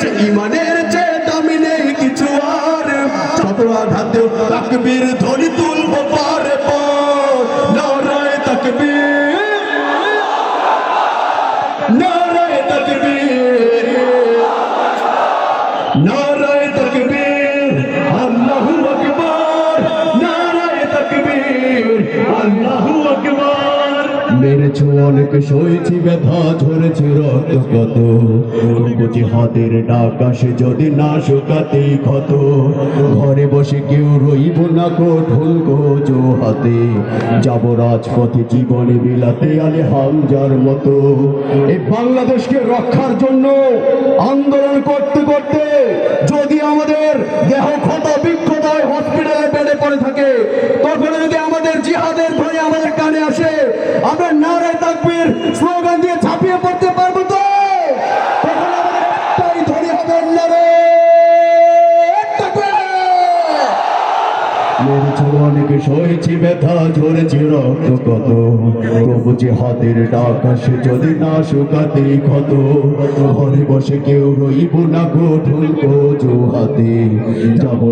কাছে ইমানের চেয়ে দামি নেই কিছু আর। শত আঘাতেও তাকবীর ধরি তুলব পারে পর নারায় তাকবীর। নারায় তাকবীর। নারায় তকবীর। আল্লাহু আকবার। নারায় তকবীর। মেরেছ অনেক সয়েছি ব্যথা, ঝরেছে রক্ত কত। বুঝি হাতের ডাক আসে যদি না শুকাতে ক্ষত। ঘরে বসে কেউ রইব না কঠোর গোজো হাতে। যাব রাজপথে জীবনে বিলাতে আলে হামজার মতো। এই বাংলাদেশকে রক্ষার জন্য আন্দোলন করতে করতে যদি আমাদের দেহ ক্ষত বিক্ষতায় হসপিটালে বেডে পড়ে থাকে তখন যদি আমাদের জিহাদের ধ্বনি আমাদের কানে আসে, আমরা নারায় তাকবীর স্লোগান দিয়ে ঝাঁপিয়ে পড়তে পারব তো? তখন সয়েছি ব্যথা, ঝরেছে রক্ত কত তবু যে হাতের ডাক আসে যদি না শুকাতে ক্ষত। ঘরে বসে কেউ রইব না কঠোর কোজো হাতে যাব